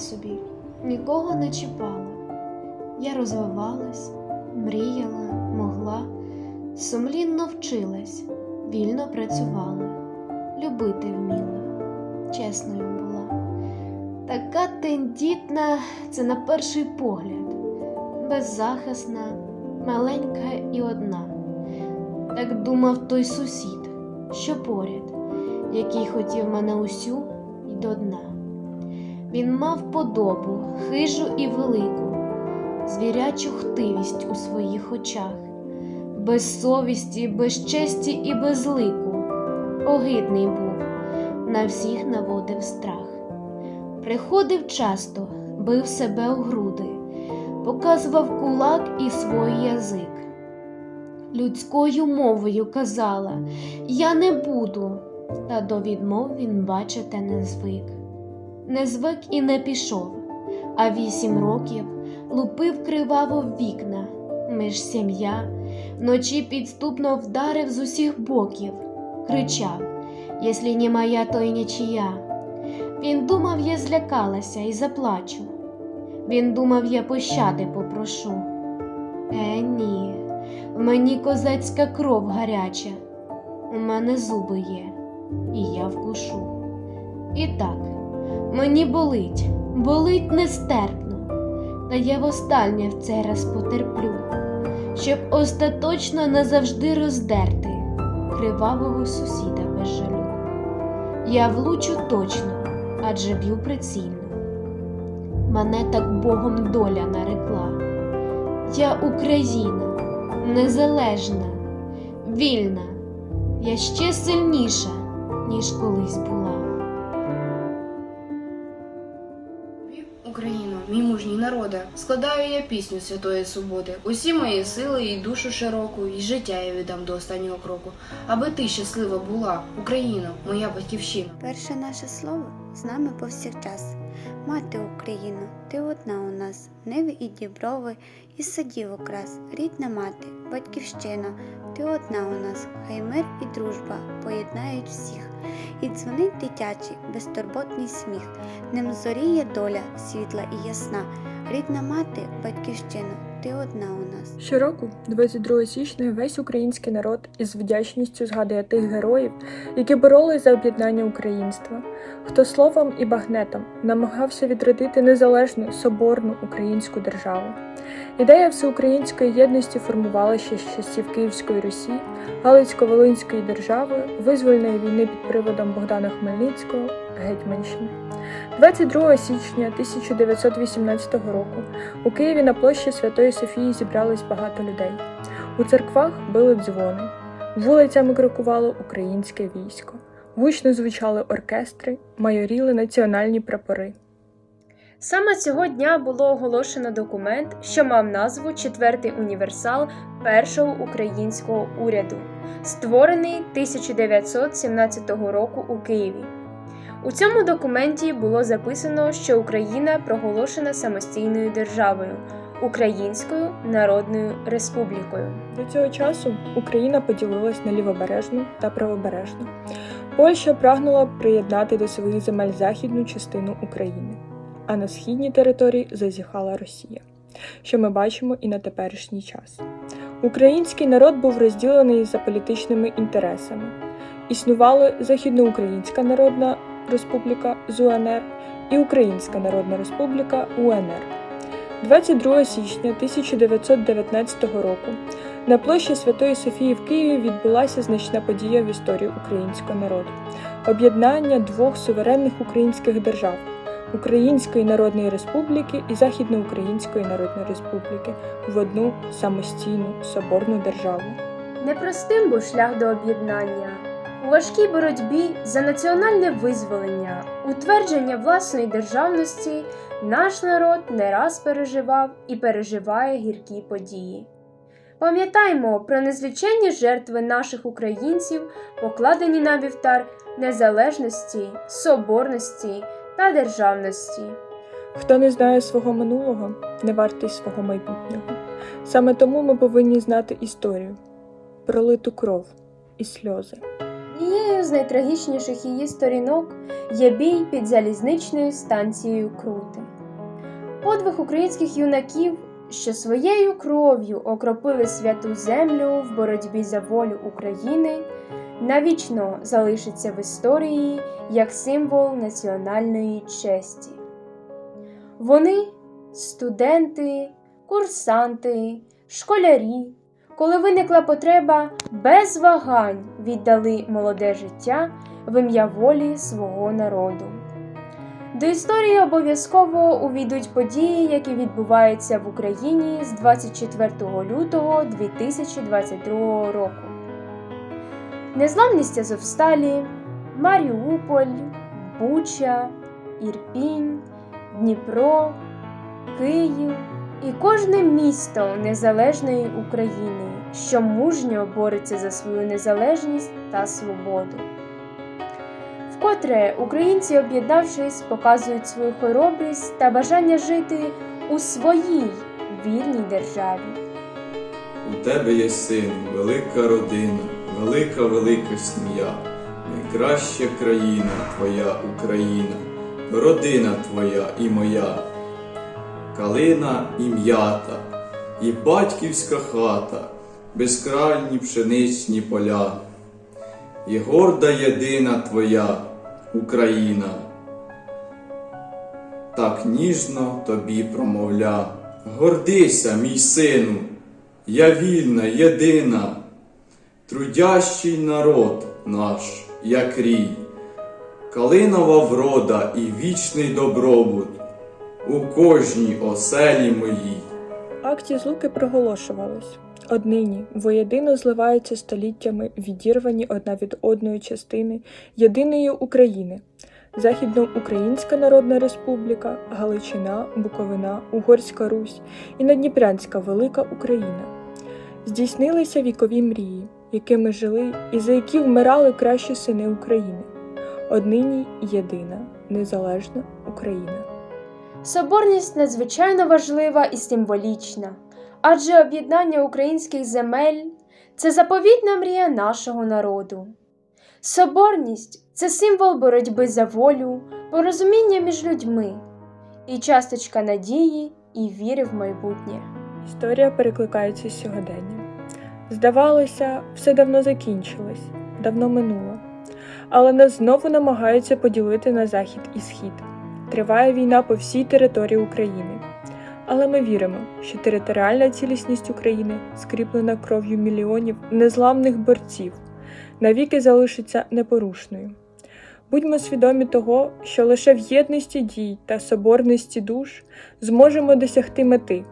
собі, нікого не чіпала. Я розвивалась, мріяла, могла, сумлінно вчилась, вільно працювала, любити вміла, чесною була. Така тендітна, це на перший погляд, беззахисна, маленька і одна. Так думав той сусід, що поряд, який хотів мене усю й до дна. Він мав подобу, хижу і велику, звірячу хтивість у своїх очах, без совісті, без честі і без лику. Огидний був, на всіх наводив страх. Приходив часто, бив себе у груди, показував кулак і свій язик. Людською мовою казала Я не буду, та до відмов він, бачите, не звик. Не звик і не пішов, а вісім років лупив криваво в вікна, між сім'я, вночі підступно вдарив з усіх боків, кричав Єслі не моя, то й нічия. Він думав, я злякалася і заплачу. Він думав, я пощади попрошу. Е, ні, в мені козацька кров гаряча, у мене зуби є, і я вкушу. І так, мені болить, болить нестерпно, та я востаннє в цей раз потерплю, щоб остаточно назавжди роздерти кривавого сусіда без жалю. Я влучу точно, адже б'ю прицільно. Мене так Богом доля нарекла. Я Україна, незалежна, вільна, я ще сильніша, ніж колись була. Мій мужній народе, складаю я пісню святої суботи. Усі мої сили і душу широку, і життя я віддам до останнього кроку. Аби ти щаслива була, Україно, моя батьківщина. Перше наше слово з нами повсякчас. Мати Україно, ти одна у нас, ниви і діброви, і садів окрас, рідна мати, батьківщина, ти одна у нас, хай мир і дружба поєднають всіх. І дзвонить дитячий, безтурботний сміх, ним зоріє доля світла і ясна. Рідна мати, батьківщина, ти одна у нас. Щороку, 22 січня, весь український народ із вдячністю згадує тих героїв, які боролись за об'єднання українства, хто словом і багнетом намагався відродити незалежну соборну українську державу. Ідея всеукраїнської єдності формувалася з часів Київської Русі, Галицько-Волинської держави, визвольної війни під приводом Богдана Хмельницького, Гетьманщини. 22 січня 1918 року у Києві на площі Святої Софії зібрались багато людей. У церквах били дзвони, вулицями крокувало українське військо, гучно звучали оркестри, майоріли національні прапори. Саме цього дня було оголошено документ, що мав назву Четвертий універсал першого українського уряду, створений 1917 року у Києві. У цьому документі було записано, що Україна проголошена самостійною державою Українською Народною Республікою. До цього часу Україна поділилась на лівобережну та правобережну. Польща прагнула приєднати до своїх земель західну частину України, а на східній території зазіхала Росія, що ми бачимо і на теперішній час. Український народ був розділений за політичними інтересами. Існували Західноукраїнська Народна Республіка з УНР і Українська Народна Республіка УНР. 22 січня 1919 року на площі Святої Софії в Києві відбулася значна подія в історії українського народу об'єднання двох суверенних українських держав Української Народної Республіки і Західноукраїнської Народної Республіки в одну самостійну соборну державу. Непростим був шлях до об'єднання. У важкій боротьбі за національне визволення, утвердження власної державності наш народ не раз переживав і переживає гіркі події. Пам'ятаймо про незліченні жертви наших українців, покладені на вівтар незалежності, соборності та державності. Хто не знає свого минулого, не вартий свого майбутнього. Саме тому ми повинні знати історію, пролиту кров і сльози. Однією з найтрагічніших її сторінок є бій під залізничною станцією Крути. Подвиг українських юнаків, що своєю кров'ю окропили святу землю в боротьбі за волю України, навічно залишиться в історії як символ національної честі. Вони студенти, курсанти, школярі, коли виникла потреба, без вагань віддали молоде життя в ім'я волі свого народу. До історії обов'язково увійдуть події, які відбуваються в Україні з 24 лютого 2022 року. Незламність Азовсталі, Маріуполь, Буча, Ірпінь, Дніпро, Київ і кожне місто незалежної України, що мужньо бореться за свою незалежність та свободу. Вкотре українці, об'єднавшись, показують свою хоробрість та бажання жити у своїй вільній державі. У тебе є син, велика родина, велика велика сім'я, найкраща країна твоя Україна, родина твоя і моя, калина і м'ята, і батьківська хата, безкрайні пшеничні поля, і горда єдина твоя Україна. Так ніжно тобі промовля. Гордися, мій сину, я вільна, єдина, трудящий народ наш, як рій, калинова врода і вічний добробут у кожній оселі моїй. Акті злуки проголошувалось однині воєдино зливаються століттями відірвані одна від одної частини єдиної України. Західноукраїнська Народна Республіка, Галичина, Буковина, Угорська Русь і Надніпрянська Велика Україна. Здійснилися вікові мрії, якими жили і за які вмирали кращі сини України. Однині єдина, незалежна Україна. Соборність надзвичайно важлива і символічна, адже об'єднання українських земель це заповітна мрія нашого народу. Соборність це символ боротьби за волю, порозуміння між людьми і часточка надії і віри в майбутнє. Історія перекликається з сьогоденням. Здавалося, все давно закінчилось, давно минуло. Але нас знову намагаються поділити на захід і схід. Триває війна по всій території України. Але ми віримо, що територіальна цілісність України, скріплена кров'ю мільйонів незламних борців, навіки залишиться непорушною. Будьмо свідомі того, що лише в єдності дій та соборності душ зможемо досягти мети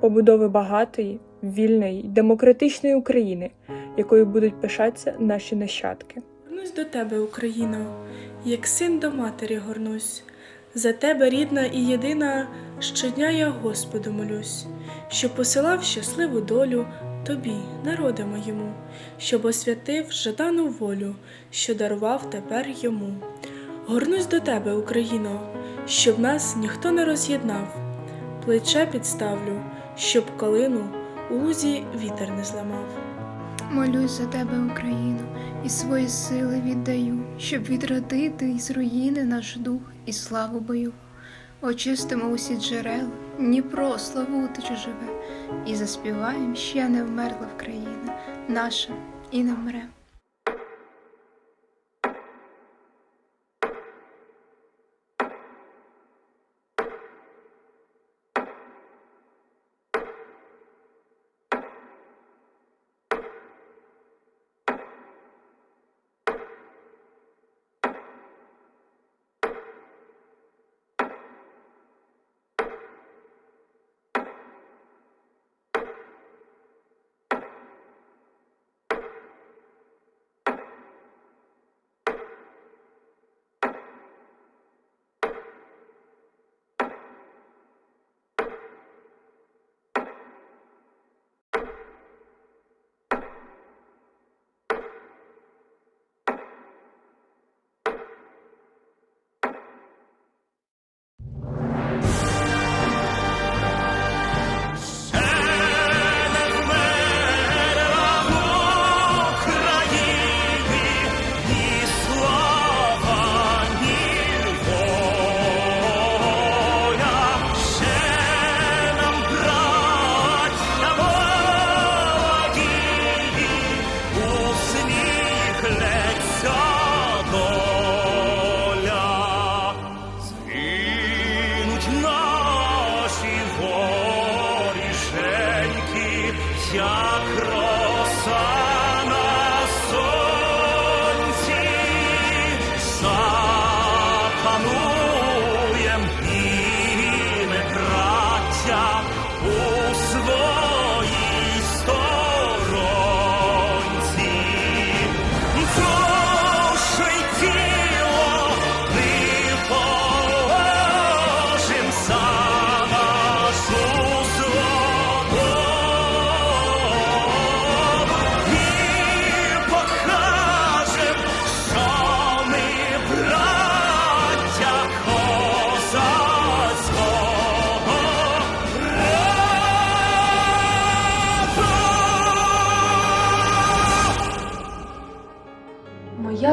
побудови багатої, вільної, демократичної України, якою будуть пишатися наші нащадки. Горнусь до тебе, Україно, як син до матері горнусь. За тебе, рідна і єдина, щодня я Господу молюсь, що посилав щасливу долю тобі, народе моєму, щоб освятив жадану волю, що дарував тепер йому. Горнусь до тебе, Україно, щоб нас ніхто не роз'єднав, плече підставлю, щоб калину у лузі вітер не зламав. Молюсь за тебе, Україну, і свої сили віддаю, щоб відродити із руїни наш дух і славу бою. Очистимо усі джерела, Дніпро славутичу живе, і заспіваєм ще не вмерла в країна наша і не вмре.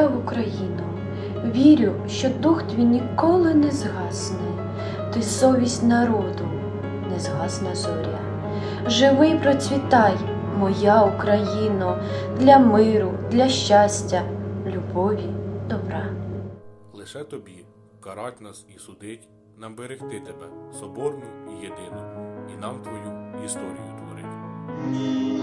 Україно, вірю, що дух твій ніколи не згасне, ти совість народу, не згасна зоря. Живи й процвітай, моя Україно, для миру, для щастя, любові, добра. Лише тобі карать нас і судить, нам берегти тебе, соборну і єдину, і нам твою історію творить.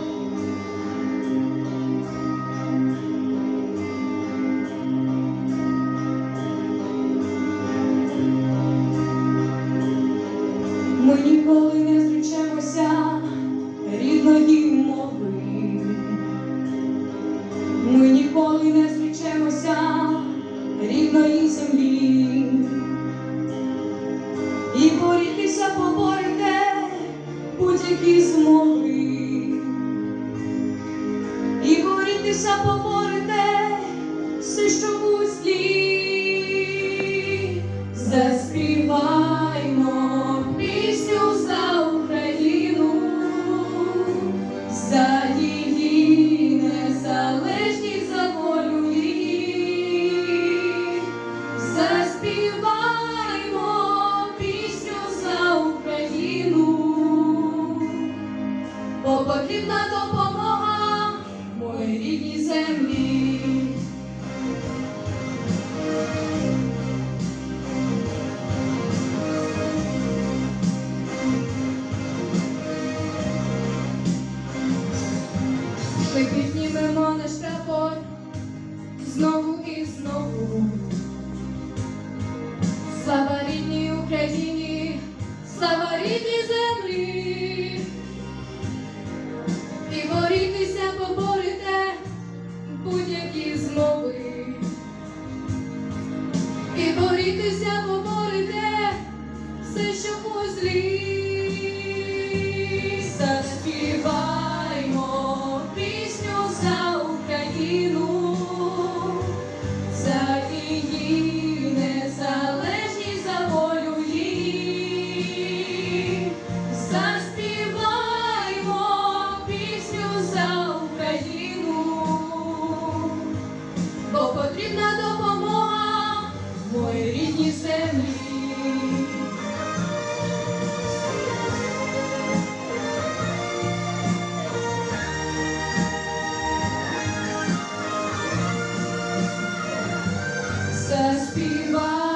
Будь-які змови. І борітися поборете потрібна допомога моїй рідній землі. Ми піднімемо наш прапор знову і знову. Слава рідній Україні, слава рідній землі. заспіває.